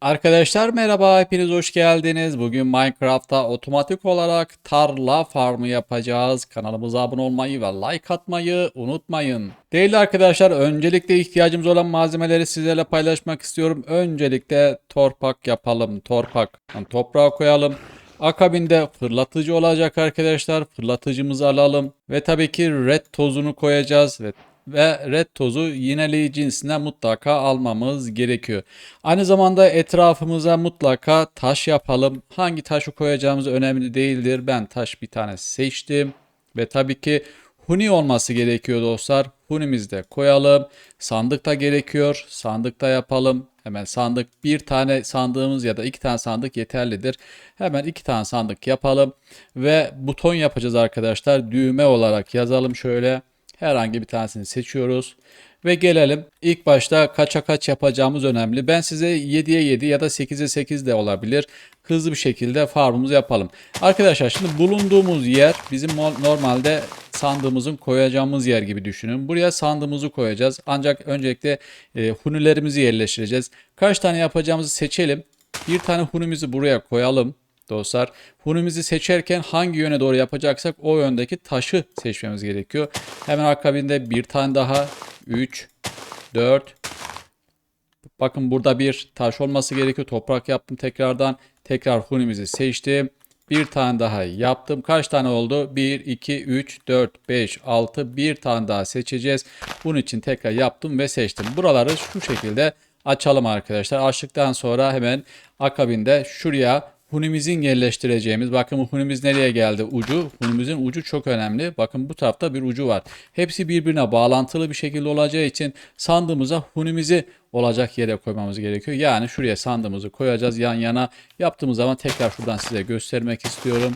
Arkadaşlar merhaba, hepiniz hoş geldiniz. Bugün Minecraft'ta otomatik olarak tarla farmı yapacağız. Kanalımıza abone olmayı ve like atmayı unutmayın. Değerli arkadaşlar, öncelikle ihtiyacımız olan malzemeleri sizlerle paylaşmak istiyorum. Öncelikle torpak yapalım. Torpak. Yani toprağa koyalım. Akabinde fırlatıcı olacak arkadaşlar. Fırlatıcımızı alalım. Ve tabii ki red tozunu koyacağız. Ve ve red tozu yineleyici cinsinden mutlaka almamız gerekiyor. Aynı zamanda etrafımıza mutlaka taş yapalım. Hangi taşı koyacağımız önemli değildir. Ben taş bir tane seçtim. Ve tabii ki huni olması gerekiyor dostlar. Hunimizi de koyalım. Sandık da gerekiyor. Sandıkta yapalım. Hemen sandık bir tane sandığımız ya da iki tane sandık yeterlidir. Hemen iki tane sandık yapalım. Ve buton yapacağız arkadaşlar. Düğme olarak yazalım şöyle. Herhangi bir tanesini seçiyoruz. Ve gelelim ilk başta kaça kaç yapacağımız önemli. Ben size 7'ye 7 ya da 8'e 8 de olabilir. Hızlı bir şekilde farmımızı yapalım. Arkadaşlar şimdi bulunduğumuz yer bizim normalde sandığımızın koyacağımız yer gibi düşünün. Buraya sandığımızı koyacağız. Ancak öncelikle e, hunilerimizi yerleştireceğiz. Kaç tane yapacağımızı seçelim. Bir tane hunimizi buraya koyalım dostlar. Hunimizi seçerken hangi yöne doğru yapacaksak o yöndeki taşı seçmemiz gerekiyor. Hemen akabinde bir tane daha 3 4 Bakın burada bir taş olması gerekiyor. Toprak yaptım tekrardan. Tekrar hunimizi seçtim. Bir tane daha yaptım. Kaç tane oldu? 1, 2, 3, 4, 5, 6. Bir tane daha seçeceğiz. Bunun için tekrar yaptım ve seçtim. Buraları şu şekilde açalım arkadaşlar. Açtıktan sonra hemen akabinde şuraya hunimizin yerleştireceğimiz bakın hunimiz nereye geldi? Ucu. Hunimizin ucu çok önemli. Bakın bu tarafta bir ucu var. Hepsi birbirine bağlantılı bir şekilde olacağı için sandığımıza hunimizi olacak yere koymamız gerekiyor. Yani şuraya sandığımızı koyacağız yan yana. Yaptığımız zaman tekrar şuradan size göstermek istiyorum.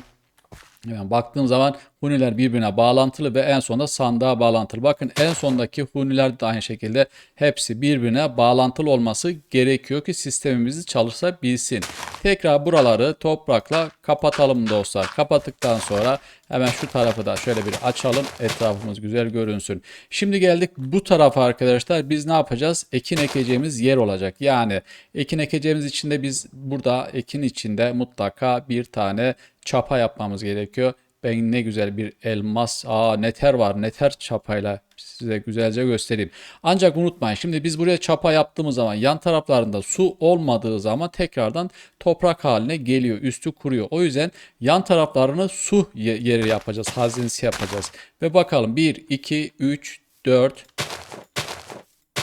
Hemen baktığım zaman huniler birbirine bağlantılı ve en sonunda sandığa bağlantılı. Bakın en sondaki huniler de aynı şekilde hepsi birbirine bağlantılı olması gerekiyor ki sistemimizi çalışsa bilsin. Tekrar buraları toprakla kapatalım dostlar. Kapattıktan sonra hemen şu tarafı da şöyle bir açalım. Etrafımız güzel görünsün. Şimdi geldik bu tarafa arkadaşlar. Biz ne yapacağız? Ekin ekeceğimiz yer olacak. Yani ekin ekeceğimiz için de biz burada ekin içinde mutlaka bir tane çapa yapmamız gerekiyor. Ben ne güzel bir elmas, aa neter var. Neter çapayla size güzelce göstereyim. Ancak unutmayın şimdi biz buraya çapa yaptığımız zaman yan taraflarında su olmadığı zaman tekrardan toprak haline geliyor. Üstü kuruyor. O yüzden yan taraflarını su yeri yapacağız. Hazinesi yapacağız. Ve bakalım 1, 2, 3, 4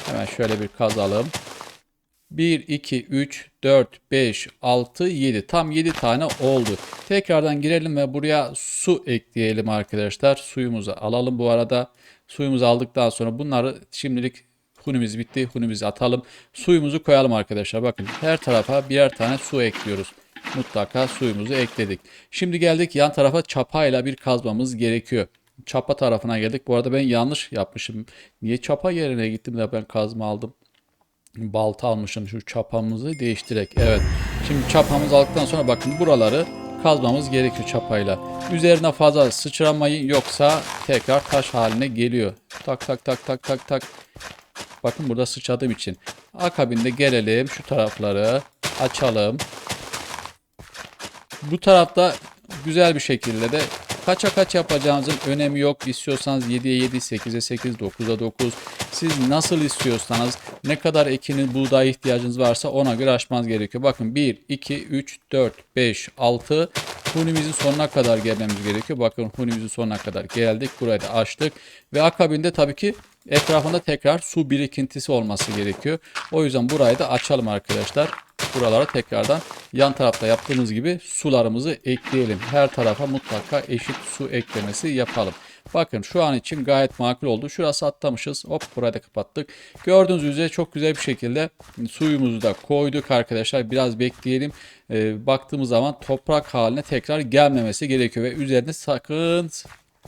Hemen şöyle bir kazalım. 1, 2, 3, 4, 5, 6, 7. Tam 7 tane oldu. Tekrardan girelim ve buraya su ekleyelim arkadaşlar. Suyumuzu alalım bu arada. Suyumuzu aldıktan sonra bunları şimdilik hunimiz bitti. Hunimizi atalım. Suyumuzu koyalım arkadaşlar. Bakın her tarafa birer tane su ekliyoruz. Mutlaka suyumuzu ekledik. Şimdi geldik yan tarafa çapayla bir kazmamız gerekiyor. Çapa tarafına geldik. Bu arada ben yanlış yapmışım. Niye çapa yerine gittim de ben kazma aldım balta almışım şu çapamızı değiştirerek. Evet. Şimdi çapamızı aldıktan sonra bakın buraları kazmamız gerekiyor çapayla. Üzerine fazla sıçramayın yoksa tekrar taş haline geliyor. Tak tak tak tak tak tak. Bakın burada sıçradığım için. Akabinde gelelim şu tarafları açalım. Bu tarafta güzel bir şekilde de Kaça kaç yapacağınızın önemi yok. İstiyorsanız 7'ye 7, 8'e 8, 9'a 9. Siz nasıl istiyorsanız ne kadar ekinin buğday ihtiyacınız varsa ona göre açmanız gerekiyor. Bakın 1, 2, 3, 4, 5, 6. Hunimizin sonuna kadar gelmemiz gerekiyor. Bakın hunimizin sonuna kadar geldik. Burayı da açtık. Ve akabinde tabii ki etrafında tekrar su birikintisi olması gerekiyor. O yüzden burayı da açalım arkadaşlar buralara tekrardan yan tarafta yaptığımız gibi sularımızı ekleyelim. Her tarafa mutlaka eşit su eklemesi yapalım. Bakın şu an için gayet makul oldu. Şurası atlamışız. Hop burayı da kapattık. Gördüğünüz üzere çok güzel bir şekilde suyumuzu da koyduk arkadaşlar. Biraz bekleyelim. Ee, baktığımız zaman toprak haline tekrar gelmemesi gerekiyor. Ve üzerine sakın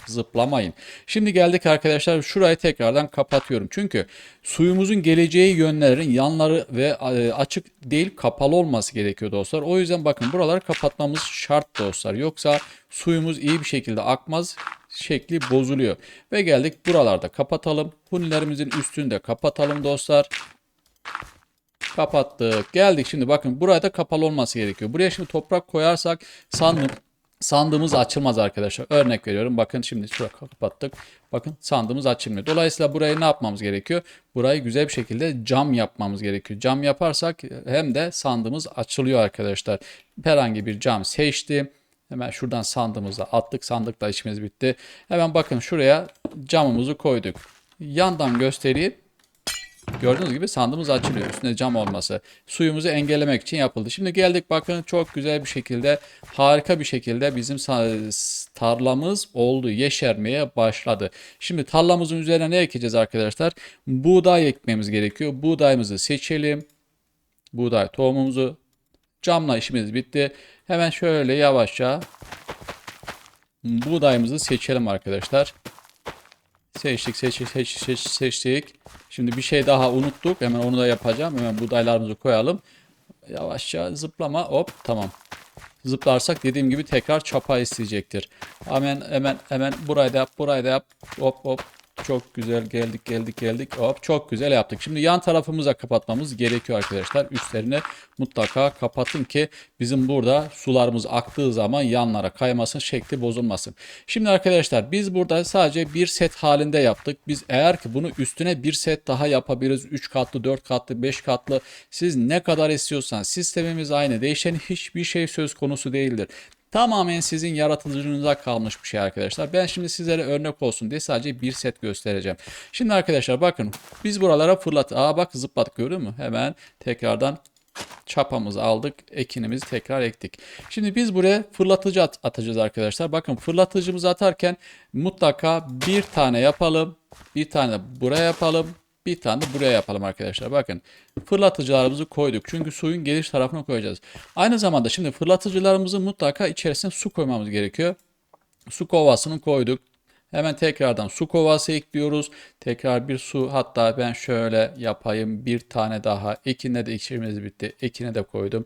zıplamayın. Şimdi geldik arkadaşlar şurayı tekrardan kapatıyorum. Çünkü suyumuzun geleceği yönlerin yanları ve e, açık değil kapalı olması gerekiyor dostlar. O yüzden bakın buraları kapatmamız şart dostlar. Yoksa suyumuz iyi bir şekilde akmaz şekli bozuluyor. Ve geldik buralarda kapatalım. Hunilerimizin üstünü de kapatalım dostlar. Kapattık. Geldik şimdi bakın buraya da kapalı olması gerekiyor. Buraya şimdi toprak koyarsak sandım sandığımız açılmaz arkadaşlar. Örnek veriyorum. Bakın şimdi şuraya kapattık. Bakın sandığımız açılmıyor. Dolayısıyla burayı ne yapmamız gerekiyor? Burayı güzel bir şekilde cam yapmamız gerekiyor. Cam yaparsak hem de sandığımız açılıyor arkadaşlar. Herhangi bir cam seçtim. Hemen şuradan sandığımızda attık. Sandıkla işimiz bitti. Hemen bakın şuraya camımızı koyduk. Yandan göstereyim. Gördüğünüz gibi sandığımız açılıyor. Üstünde cam olması. Suyumuzu engellemek için yapıldı. Şimdi geldik bakın çok güzel bir şekilde harika bir şekilde bizim tarlamız oldu. Yeşermeye başladı. Şimdi tarlamızın üzerine ne ekeceğiz arkadaşlar? Buğday ekmemiz gerekiyor. Buğdayımızı seçelim. Buğday tohumumuzu camla işimiz bitti. Hemen şöyle yavaşça buğdayımızı seçelim arkadaşlar. Seçtik, seçtik, seçtik, seç- seçtik. Şimdi bir şey daha unuttuk. Hemen onu da yapacağım. Hemen buğdaylarımızı koyalım. Yavaşça zıplama. Hop tamam. Zıplarsak dediğim gibi tekrar çapa isteyecektir. Hemen hemen hemen burayı da yap, burayı da yap. Hop hop. Çok güzel geldik geldik geldik. Hop çok güzel yaptık. Şimdi yan tarafımıza kapatmamız gerekiyor arkadaşlar. Üstlerini mutlaka kapatın ki bizim burada sularımız aktığı zaman yanlara kaymasın, şekli bozulmasın. Şimdi arkadaşlar biz burada sadece bir set halinde yaptık. Biz eğer ki bunu üstüne bir set daha yapabiliriz. 3 katlı, 4 katlı, 5 katlı. Siz ne kadar istiyorsanız sistemimiz aynı. Değişen hiçbir şey söz konusu değildir. Tamamen sizin yaratıcılığınıza kalmış bir şey arkadaşlar. Ben şimdi sizlere örnek olsun diye sadece bir set göstereceğim. Şimdi arkadaşlar bakın biz buralara fırlat. Aa bak zıpladık görüyor musun? Hemen tekrardan çapamızı aldık. Ekinimizi tekrar ektik. Şimdi biz buraya fırlatıcı at- atacağız arkadaşlar. Bakın fırlatıcımızı atarken mutlaka bir tane yapalım. Bir tane buraya yapalım. Bir tane de buraya yapalım arkadaşlar. Bakın fırlatıcılarımızı koyduk. Çünkü suyun geliş tarafına koyacağız. Aynı zamanda şimdi fırlatıcılarımızın mutlaka içerisine su koymamız gerekiyor. Su kovasını koyduk. Hemen tekrardan su kovası ekliyoruz. Tekrar bir su hatta ben şöyle yapayım. Bir tane daha. Ekine de işimiz bitti. Ekine de koydum.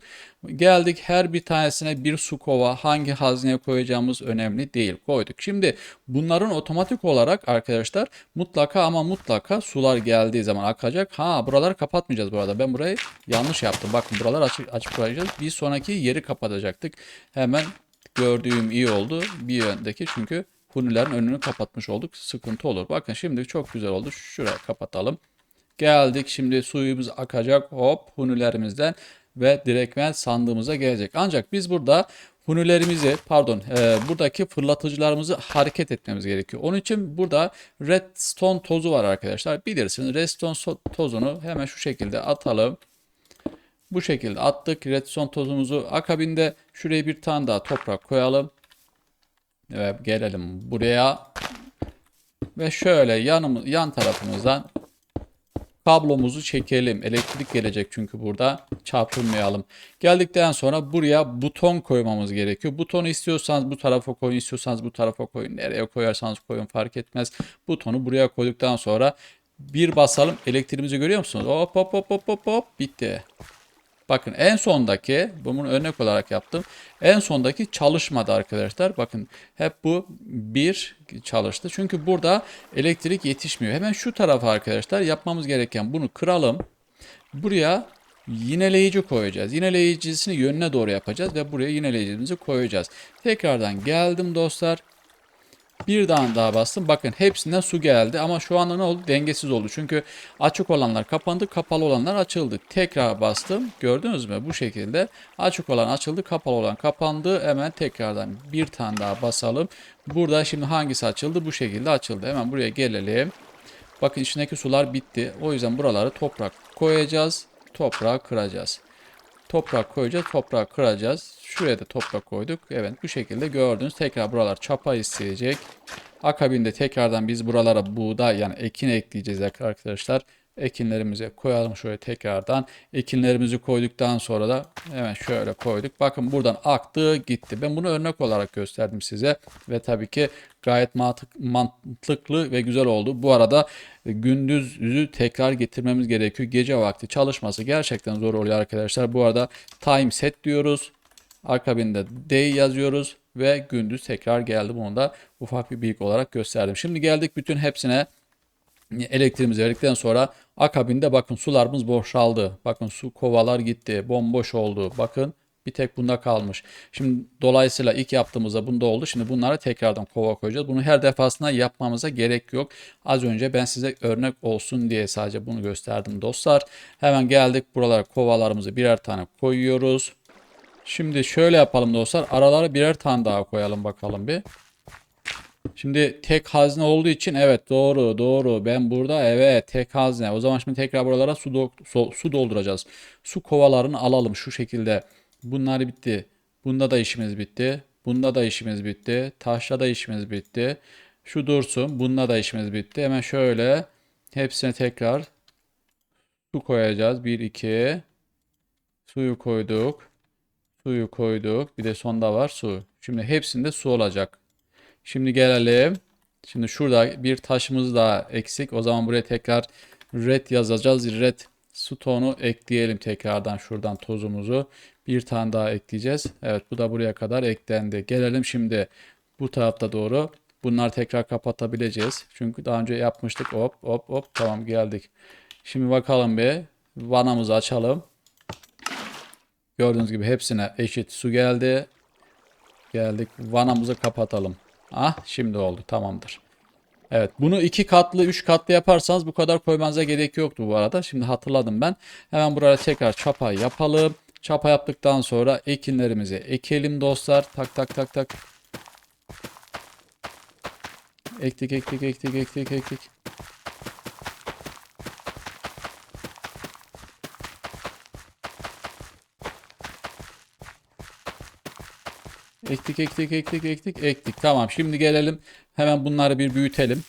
Geldik her bir tanesine bir su kova. Hangi hazneye koyacağımız önemli değil. Koyduk. Şimdi bunların otomatik olarak arkadaşlar mutlaka ama mutlaka sular geldiği zaman akacak. Ha buraları kapatmayacağız bu arada. Ben burayı yanlış yaptım. Bakın buraları açık, açık bırakacağız. Bir sonraki yeri kapatacaktık. Hemen gördüğüm iyi oldu. Bir yöndeki çünkü hunilerin önünü kapatmış olduk. Sıkıntı olur. Bakın şimdi çok güzel oldu. Şuraya kapatalım. Geldik şimdi suyumuz akacak hop hunilerimizden ve direktmen sandığımıza gelecek. Ancak biz burada hunilerimizi pardon e, buradaki fırlatıcılarımızı hareket etmemiz gerekiyor. Onun için burada redstone tozu var arkadaşlar. Bilirsiniz redstone tozunu hemen şu şekilde atalım. Bu şekilde attık redstone tozumuzu. Akabinde şuraya bir tane daha toprak koyalım. Ve gelelim buraya. Ve şöyle yanımız, yan tarafımızdan kablomuzu çekelim. Elektrik gelecek çünkü burada. Çarpılmayalım. Geldikten sonra buraya buton koymamız gerekiyor. Butonu istiyorsanız bu tarafa koyun, istiyorsanız bu tarafa koyun. Nereye koyarsanız koyun fark etmez. Butonu buraya koyduktan sonra bir basalım. Elektriğimizi görüyor musunuz? Hop hop hop hop hop hop bitti. Bakın en sondaki, bunu örnek olarak yaptım. En sondaki çalışmadı arkadaşlar. Bakın hep bu bir çalıştı. Çünkü burada elektrik yetişmiyor. Hemen şu tarafa arkadaşlar yapmamız gereken bunu kıralım. Buraya yineleyici koyacağız. Yineleyicisini yönüne doğru yapacağız ve buraya yineleyicimizi koyacağız. Tekrardan geldim dostlar. Bir tane daha bastım. Bakın hepsinden su geldi ama şu anda ne oldu? Dengesiz oldu. Çünkü açık olanlar kapandı, kapalı olanlar açıldı. Tekrar bastım. Gördünüz mü? Bu şekilde açık olan açıldı, kapalı olan kapandı. Hemen tekrardan bir tane daha basalım. Burada şimdi hangisi açıldı? Bu şekilde açıldı. Hemen buraya gelelim. Bakın içindeki sular bitti. O yüzden buraları toprak koyacağız. Toprağı kıracağız. Toprak koyacağız, toprağı kıracağız. Şuraya da toprak koyduk. Evet bu şekilde gördünüz. Tekrar buralar çapa isteyecek. Akabinde tekrardan biz buralara buğday yani ekin ekleyeceğiz arkadaşlar. Ekinlerimizi koyalım şöyle tekrardan. Ekinlerimizi koyduktan sonra da hemen şöyle koyduk. Bakın buradan aktı gitti. Ben bunu örnek olarak gösterdim size. Ve tabii ki gayet mantık, mantıklı ve güzel oldu. Bu arada gündüzü tekrar getirmemiz gerekiyor. Gece vakti çalışması gerçekten zor oluyor arkadaşlar. Bu arada time set diyoruz. Akabinde day yazıyoruz ve gündüz tekrar geldi. Bunu da ufak bir bilgi olarak gösterdim. Şimdi geldik bütün hepsine elektriğimizi verdikten sonra akabinde bakın sularımız boşaldı. Bakın su kovalar gitti. Bomboş oldu. Bakın bir tek bunda kalmış. Şimdi dolayısıyla ilk yaptığımızda bunda oldu. Şimdi bunları tekrardan kova koyacağız. Bunu her defasında yapmamıza gerek yok. Az önce ben size örnek olsun diye sadece bunu gösterdim dostlar. Hemen geldik buralara kovalarımızı birer tane koyuyoruz. Şimdi şöyle yapalım dostlar. Aralara birer tane daha koyalım bakalım bir. Şimdi tek hazne olduğu için evet doğru doğru ben burada evet tek hazne. O zaman şimdi tekrar buralara su, do- su, su dolduracağız. Su kovalarını alalım şu şekilde. Bunlar bitti. Bunda da işimiz bitti. Bunda da işimiz bitti. Taşla da işimiz bitti. Şu dursun. Bunda da işimiz bitti. Hemen şöyle hepsine tekrar su koyacağız. 1 2 Suyu koyduk. Suyu koyduk. Bir de sonda var su. Şimdi hepsinde su olacak. Şimdi gelelim. Şimdi şurada bir taşımız daha eksik. O zaman buraya tekrar red yazacağız. Red stone'u ekleyelim tekrardan şuradan tozumuzu. Bir tane daha ekleyeceğiz. Evet bu da buraya kadar eklendi. Gelelim şimdi bu tarafta doğru. Bunları tekrar kapatabileceğiz. Çünkü daha önce yapmıştık. Hop hop hop tamam geldik. Şimdi bakalım bir vanamızı açalım. Gördüğünüz gibi hepsine eşit su geldi. Geldik. Vanamızı kapatalım. Ah şimdi oldu. Tamamdır. Evet bunu iki katlı, üç katlı yaparsanız bu kadar koymanıza gerek yoktu bu arada. Şimdi hatırladım ben. Hemen buraya tekrar çapa yapalım. Çapa yaptıktan sonra ekinlerimizi ekelim dostlar. Tak tak tak tak. Ektik ektik ektik ektik ektik. Ektik ektik ektik ektik ektik. Tamam şimdi gelelim. Hemen bunları bir büyütelim.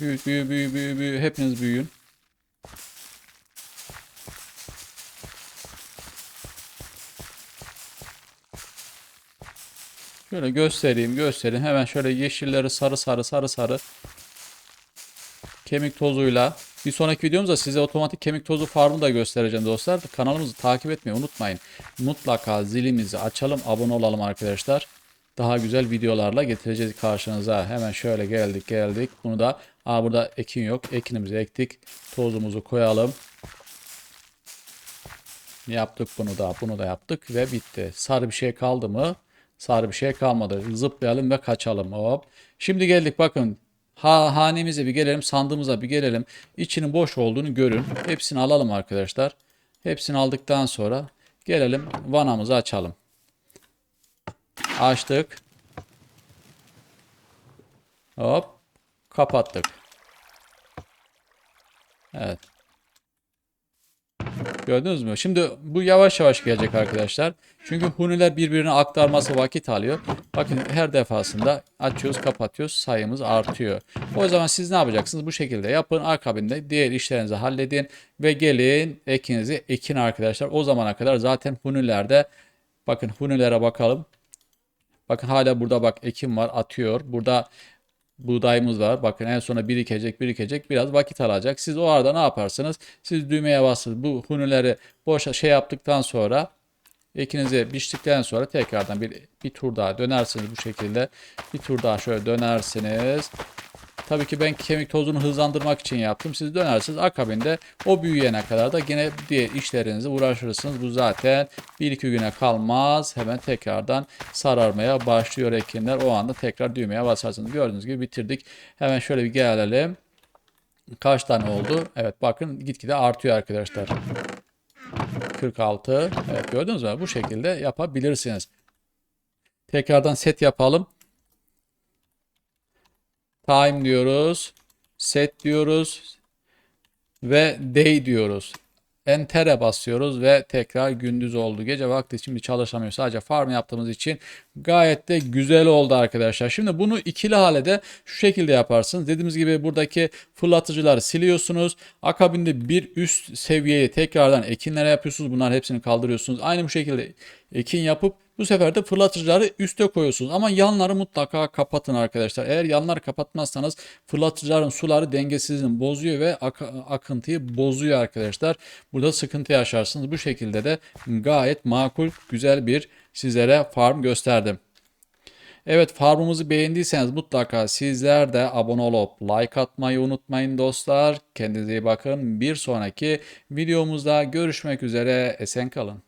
Büyü büyü büyü büyü büyü. Hepiniz büyüyün. Şöyle göstereyim göstereyim. Hemen şöyle yeşilleri sarı sarı sarı sarı kemik tozuyla. Bir sonraki videomuzda size otomatik kemik tozu farmı da göstereceğim dostlar. Kanalımızı takip etmeyi unutmayın. Mutlaka zilimizi açalım, abone olalım arkadaşlar. Daha güzel videolarla getireceğiz karşınıza. Hemen şöyle geldik geldik. Bunu da aa burada ekin yok. Ekinimizi ektik. Tozumuzu koyalım. Yaptık bunu da bunu da yaptık ve bitti. Sarı bir şey kaldı mı? Sarı bir şey kalmadı. Zıplayalım ve kaçalım. Hop. Şimdi geldik bakın Ha, hanemize bir gelelim, sandığımıza bir gelelim. İçinin boş olduğunu görün. Hepsini alalım arkadaşlar. Hepsini aldıktan sonra gelelim vanamızı açalım. Açtık. Hop. Kapattık. Evet. Gördünüz mü? Şimdi bu yavaş yavaş gelecek arkadaşlar. Çünkü huniler birbirine aktarması vakit alıyor. Bakın her defasında açıyoruz kapatıyoruz sayımız artıyor. O zaman siz ne yapacaksınız? Bu şekilde yapın. Akabinde diğer işlerinizi halledin. Ve gelin ekinizi ekin arkadaşlar. O zamana kadar zaten hunilerde bakın hunilere bakalım. Bakın hala burada bak ekim var atıyor. Burada buğdayımız var. Bakın en sona birikecek birikecek biraz vakit alacak. Siz o arada ne yaparsınız? Siz düğmeye basın. Bu hunileri boş şey yaptıktan sonra ekinizi biçtikten sonra tekrardan bir, bir tur daha dönersiniz bu şekilde. Bir tur daha şöyle dönersiniz. Tabii ki ben kemik tozunu hızlandırmak için yaptım. Siz dönersiniz. Akabinde o büyüyene kadar da yine diğer işlerinizi uğraşırsınız. Bu zaten 1-2 güne kalmaz. Hemen tekrardan sararmaya başlıyor ekinler. O anda tekrar düğmeye basarsınız. Gördüğünüz gibi bitirdik. Hemen şöyle bir gelelim. Kaç tane oldu? Evet bakın gitgide artıyor arkadaşlar. 46. Evet gördünüz mü? Bu şekilde yapabilirsiniz. Tekrardan set yapalım. Time diyoruz. Set diyoruz. Ve day diyoruz. Enter'e basıyoruz ve tekrar gündüz oldu. Gece vakti şimdi çalışamıyor. Sadece farm yaptığımız için gayet de güzel oldu arkadaşlar. Şimdi bunu ikili hale de şu şekilde yaparsınız. Dediğimiz gibi buradaki fırlatıcıları siliyorsunuz. Akabinde bir üst seviyeyi tekrardan ekinlere yapıyorsunuz. Bunlar hepsini kaldırıyorsunuz. Aynı bu şekilde ekin yapıp bu sefer de fırlatıcıları üste koyuyorsunuz. Ama yanları mutlaka kapatın arkadaşlar. Eğer yanları kapatmazsanız fırlatıcıların suları dengesizliğini bozuyor ve ak akıntıyı bozuyor arkadaşlar. Burada sıkıntı yaşarsınız. Bu şekilde de gayet makul, güzel bir sizlere farm gösterdim. Evet farmımızı beğendiyseniz mutlaka sizler de abone olup like atmayı unutmayın dostlar. Kendinize iyi bakın. Bir sonraki videomuzda görüşmek üzere. Esen kalın.